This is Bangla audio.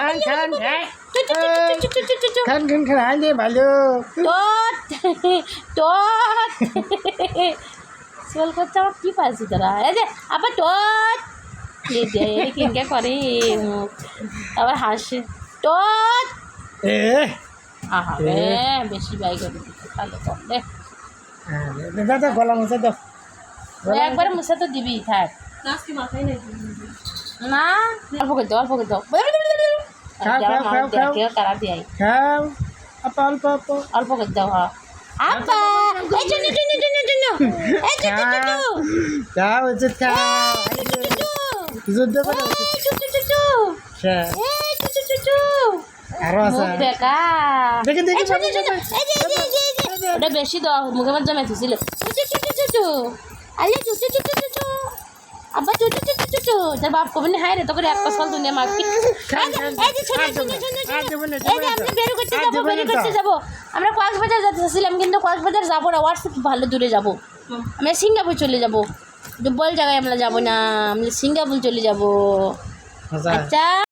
খান খান খান। খান খান খান দে ভালো তোর তোর সোল করছে আমার কি পাইছি তোরা? এই যে আবার তোর কিনকে করে আবার হাসে। তোর এ? আহা বেশি বাই করে ভালো কর দে। দাদা গলা মুছে দাও একবারে মুছে তো দিবি থাক। না অল্প করে দাও অল্প করে দাও তারা খাও অল্প অল্প অল্প অল্প করে দাও হ্যাঁ আপা এই জন্য জন্য জন্য জন্য এই জন্য জন্য খাও ওষুধ খাও যুদ্ধ করে আরও আছে দেখি দেখি বাবু, বাবু। ওটা বেশি দেওয়া মুখে চু চু চু আব্বা চু যার বাপ কবে হাই রে তোকে এক পাশাল দুনিয়া মারপি খান, খান, এই যে শোনো আর দেবো শোনো না, শোনো আর দেবো না, এই যে আমরা। বের করতে যাব বের করতে যাব। আমরা কক্সবাজার যেতেছিলাম কিন্তু কক্সবাজার যাব না হোয়াটসঅ্যাপ ভালো দূরে যাব। আমরা সিঙ্গাপুর চলে যাব। দুর্বল জায়গায় আমরা যাব না আমরা সিঙ্গাপুর চলে যাব। আচ্ছা।